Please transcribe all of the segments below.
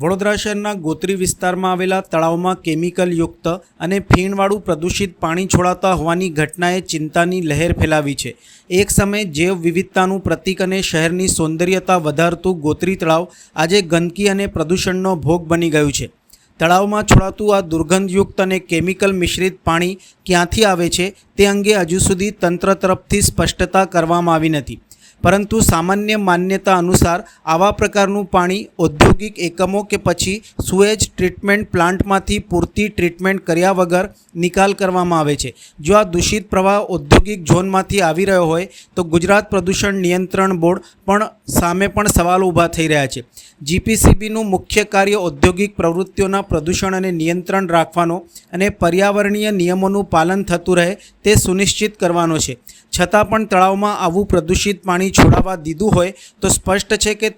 વડોદરા શહેરના ગોત્રી વિસ્તારમાં આવેલા તળાવમાં કેમિકલયુક્ત અને ફીણવાળું પ્રદૂષિત પાણી છોડાતા હોવાની ઘટનાએ ચિંતાની લહેર ફેલાવી છે. એક સમયે જૈવ વિવિધતાનું પ્રતીક અને શહેરની સૌંદર્યતા વધારતું ગોત્રી તળાવ આજે ગંદકી અને પ્રદૂષણનો ભોગ બની ગયું છે. તળાવમાં છોડાતું આ દુર્ગંધયુક્ત અને કેમિકલ મિશ્રિત પાણી ક્યાંથી આવે છે તે અંગે હજુ સુધી તંત્ર તરફથી સ્પષ્ટતા કરવામાં આવી નથી. પરંતુ સામાન્ય માન્યતા અનુસાર આવા પ્રકારનું પાણી ઔદ્યોગિક એકમો કે પછી સુએજ ટ્રીટમેન્ટ પ્લાન્ટમાંથી પૂરતી ટ્રીટમેન્ટ કર્યા વગર નિકાલ કરવામાં આવે છે. જો આ દૂષિત પ્રવાહ ઔદ્યોગિક ઝોનમાંથી આવી રહ્યો હોય, તો ગુજરાત પ્રદૂષણ નિયંત્રણ બોર્ડ પણ સામે પણ સવાલ ઊભા થઈ રહ્યા છે. જીપીસીબીનું મુખ્ય કાર્ય ઔદ્યોગિક પ્રવૃત્તિઓના પ્રદૂષણ અને નિયંત્રણ રાખવાનો અને પર્યાવરણીય નિયમોનું પાલન થતું રહે તે સુનિશ્ચિત કરવાનો છે. છતાં પણ તળાવમાં આવું પ્રદૂષિત પાણી છોડાવવા દીધું હોય તો સ્પષ્ટ છે કે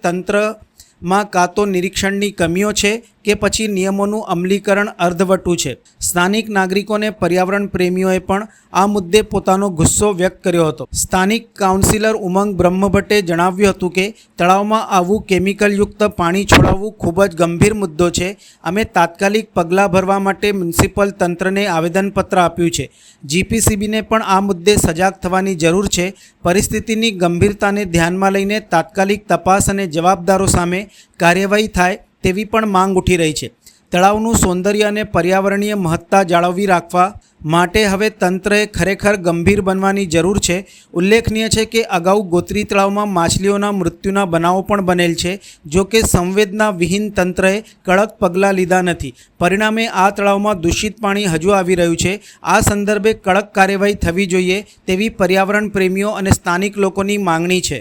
તંત્રમાં કાં તો નિરીક્ષણની કમીઓ છે કે પછી નિયમોનું અમલીકરણ અર્ધવટું છે. સ્થાનિક નાગરિકોને પર્યાવરણ પ્રેમીઓએ પણ આ મુદ્દે પોતાનો ગુસ્સો વ્યક્ત કર્યો હતો. સ્થાનિક કાઉન્સિલર ઉમંગ બ્રહ્મભટ્ટે જણાવ્યું હતું કે, તળાવમાં આવું કેમિકલયુક્ત પાણી છોડાવવું ખૂબ જ ગંભીર મુદ્દો છે. અમે તાત્કાલિક પગલાં ભરવા માટે મ્યુનિસિપલ તંત્રને આવેદનપત્ર આપ્યું છે. જીપીસીબીને પણ આ મુદ્દે સજાગ થવાની જરૂર છે. પરિસ્થિતિની ગંભીરતાને ધ્યાનમાં લઈને તાત્કાલિક તપાસ અને જવાબદારો સામે કાર્યવાહી થાય તેવી પણ માંગ ઉઠી રહી છે. તળાવનું સૌંદર્ય અને પર્યાવરણીય મહત્તા જાળવવી રાખવા માટે હવે તંત્રએ ખરેખર ગંભીર બનવાની જરૂર છે. ઉલ્લેખનીય છે કે અગાઉ ગોત્રી તળાવમાં માછલીઓના મૃત્યુના બનાવો પણ બનેલ છે, જો કે સંવેદના વિહીન તંત્રએ કડક પગલાં લીધા નથી. પરિણામે આ તળાવમાં દૂષિત પાણી હજુ આવી રહ્યું છે. આ સંદર્ભે કડક કાર્યવાહી થવી જોઈએ તેવી પર્યાવરણ પ્રેમીઓ અને સ્થાનિક લોકોની માંગણી છે.